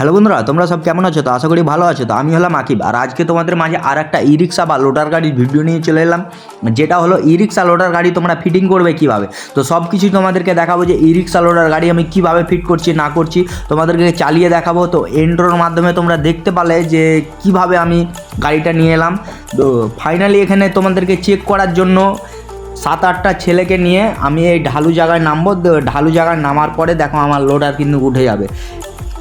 Hello বন্ধুরা, তোমরা সব কেমন আছো? তো আশা করি ভালো আছো। তো আমি হলাম আকিব। আর আজকে তোমাদের মাঝে আর একটা ই রিক্সা বা লোডার গাড়ির ভিডিও নিয়ে চলে এলাম, যেটা হলো ই রিক্সা লোডার গাড়ি তোমরা ফিটিং করবে কীভাবে? তো সব কিছুই তোমাদেরকে দেখাবো যে ই রিক্সা লোডার গাড়ি আমি কীভাবে ফিট করছি, না করছি। তোমাদেরকে চালিয়ে দেখাবো। তো এন্ড্রোর মাধ্যমে তোমরা দেখতে পালে যে কীভাবে আমি গাড়িটা নিয়ে এলাম। তো ফাইনালি এখানে তোমাদেরকে চেক করার জন্য সাত আটটা ছেলেকে নিয়ে আমি এই ঢালু জায়গায় নামবো। ঢালু জায়গায় নামার পরে দেখো আমার লোডার কিন্তু উঠে যাবে।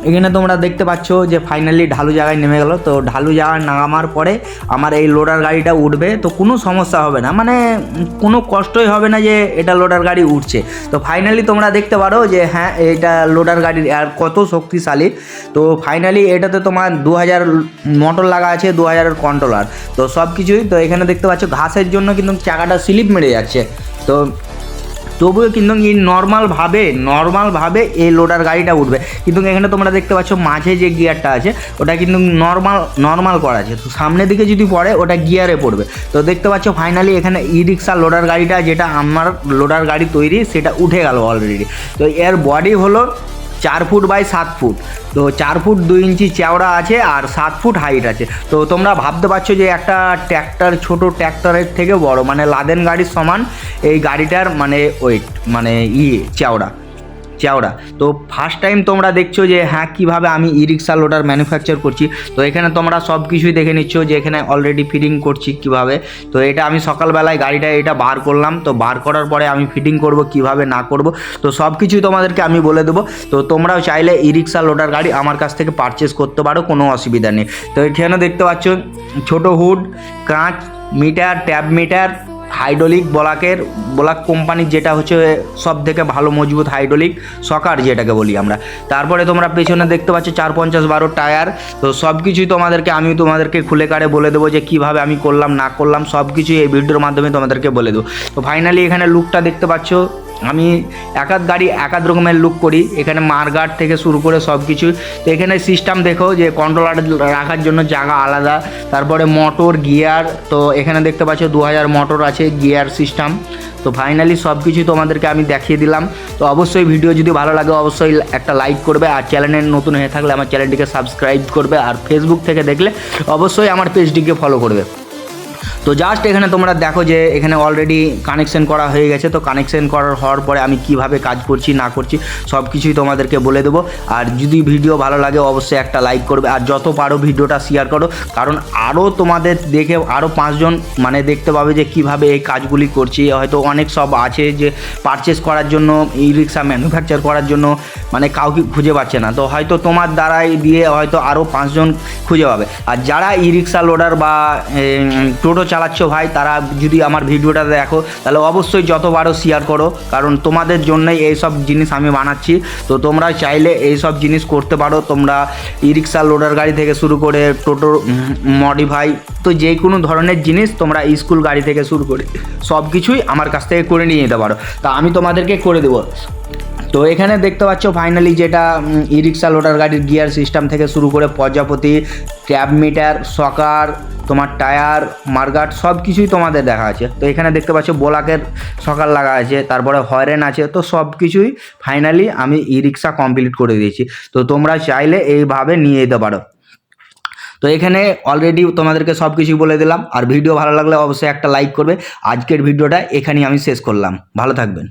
এখানে তোমরা দেখতে পাচ্ছ যে ফাইনালি ঢালু জায়গায় নেমে গেল। তো ঢালু জায়গায় নামার পরে আমার এই লোডার গাড়িটা উঠবে, তো কোনো সমস্যা হবে না। মানে কোনো কষ্টই হবে না যে এটা লোডার গাড়ি উঠছে। তো ফাইনালি তোমরা দেখতে পারো যে হ্যাঁ এটা লোডার গাড়ির আর কত শক্তিশালী। তো ফাইনালি এটাতে তোমার দু হাজার মোটর লাগা আছে দু হাজারের কন্ট্রোলার তো সব কিছুই তো এখানে দেখতে পাচ্ছ ঘাসের জন্য কিন্তু চাকাটা স্লিপ মেরে যাচ্ছে। তো তবুও কিন্তু নর্মালভাবে নর্মালভাবে এই লোডার গাড়িটা উঠবে। কিন্তু এখানে তোমরা দেখতে পাচ্ছ মাঝে যে গিয়ারটা আছে, ওটা কিন্তু নর্মাল নর্মাল করা আছে। তো সামনের দিকে যদি পড়ে, ওটা গিয়ারে পড়বে। তো দেখতে পাচ্ছ ফাইনালি এখানে ই রিক্সা লোডার গাড়িটা, যেটা আমার লোডার গাড়ি তৈরি, সেটা উঠে গেল অলরেডি তো এর বডি হলো চার ফুট বাই সাত ফুট। তো চার ফুট দুই ইঞ্চি চওড়া আছে আর সাত ফুট হাইট আছে। তো তোমরা ভাবতে পারছ যে একটা ট্র্যাক্টর, ছোট ট্র্যাক্টরের থেকে বড় মানে লাদেন গাড়ির সমান এই গাড়িটার মানে ওয়েট মানে ইয়ে চওড়া। চওড়া তো ফার্স্ট টাইম তোমরা দেখছ যে হ্যাঁ কীভাবে আমি ই রিক্সা লোডার ম্যানুফ্যাকচার করছি। তো এখানে তোমরা সব কিছুই দেখে নিচ্ছ যে, এখানে অলরেডি ফিটিং করছি কীভাবে। তো এটা আমি সকালবেলায় গাড়িটা এটা বার করলাম। তো বার করার পরে আমি ফিটিং করব, কীভাবে না করব। তো সব কিছুই তোমাদেরকে আমি বলে দেবো। তো তোমরাও চাইলে ই রিক্সা লোডার গাড়ি আমার কাছ থেকে পারচেস করতে পারো, কোনো অসুবিধা নেই। তো এখানে দেখতে পাচ্ছ, ছোট হুড কাঁচ মিটার ট্যাব মিটার হাইড্রোলিক ব্লকের, ব্লক কোম্পানির যেটা হচ্ছে সব থেকে ভালো মজবুত হাইড্রোলিক সকার যেটাকে বলি আমরা। তারপরে তোমরা পেছনে দেখতে পাচ্ছ চার পঞ্চাশ বারো টায়ার। তো সব কিছুই তোমাদেরকে আমি তোমাদেরকে খুলে কাড়ে বলে দেবো যে কীভাবে আমি করলাম, না করলাম সব কিছুই এই ভিডিওর মাধ্যমে তোমাদেরকে বলে দেবো। তো ফাইনালি এখানে লুকটা দেখতে পাচ্ছ। আমি এক একাধ গাড়ি এক একাধ রকমের লুক করি। এখানে মারগার্ড থেকে শুরু করে সব কিছু তো এখানে সিস্টেম দেখো যে কন্ট্রোলার রাখার জন্য জায়গা আলাদা। তারপরে মোটর গিয়ার তো এখানে দেখতে পাচ্ছ দু হাজার মোটর আছে গিয়ার সিস্টেম তো ফাইনালি সব কিছু তোমাদেরকে আমি দেখিয়ে দিলাম। তো অবশ্যই ভিডিও যদি ভালো লাগে, অবশ্যই একটা লাইক করবে। আর চ্যানেলের নতুন হয়ে থাকলে আমার চ্যানেলটিকে সাবস্ক্রাইব করবে। আর ফেসবুক থেকে দেখলে অবশ্যই আমার পেজটিকে ফলো করবে। তো জাস্ট এখানে তোমরা দেখো যে এখানে অলরেডি কানেকশন করা হয়ে গেছে, তো কানেকশন করার হওয়ার পরে আমি কীভাবে কাজ করছি, না করছি সব কিছুই তোমাদেরকে বলে দেবো। আর যদি ভিডিও ভালো লাগে, অবশ্যই একটা লাইক করবে। আর যত পারো ভিডিওটা শেয়ার করো, কারণ আরও তোমাদের দেখে আরও পাঁচজন মানে দেখতে পাবে যে কীভাবে এই কাজগুলি করছি। হয়তো অনেক সব আছে যে পারচেস করার জন্য ই রিক্সা ম্যানুফ্যাকচার করার জন্য মানে কাউকে খুঁজে পাচ্ছে না। তো হয়তো তোমার দ্বারাই দিয়ে হয়তো আরও পাঁচজন খুঁজে পাবে। আর যারা ই রিক্সা লোডার বা টোটো চালাচ্ছ ভাই, তারা যদি আমার ভিডিওটা দেখো, তাহলে অবশ্যই যত পারো শেয়ার করো, কারণ তোমাদের জন্যই এই সব জিনিস আমি বানাচ্ছি। তো তোমরা চাইলে এই সব জিনিস করতে পারো, তোমরা ই রিক্সা লোডার গাড়ি থেকে শুরু করে টোটো মডিফাই তো যে কোনো ধরনের জিনিস তোমরা স্কুল গাড়ি থেকে শুরু করে সব কিছুই আমার কাছ থেকে করে নিয়ে যেতে পারো। তা আমি তোমাদেরকে করে দেবো। তো এখানে দেখতে পাচ্ছ ফাইনালি যেটা ই রিক্সা লোডার গাড়ির গিয়ার সিস্টেম থেকে শুরু করে প্রজাপতি ক্যাব মিটার সকার তোমার টায়ার, মার্গাট সব কিছুই তোমাদের দেখা আছে। তো এখানে দেখতে পাচ্ছ বোলাকের সকাল লাগা আছে, তারপরে হরেন আছে, তো সব কিছুই ফাইনালি আমি ই রিক্সা কমপ্লিট করে দিয়েছি। তো তোমরা চাইলে এইভাবে নিয়ে যেতে পারো। তো এখানে অলরেডি তোমাদেরকে সব কিছুই বলে দিলাম। আর ভিডিও ভালো লাগলে অবশ্যই একটা লাইক করবে। আজকের ভিডিওটা এখানেই আমি শেষ করলাম। ভালো থাকবেন।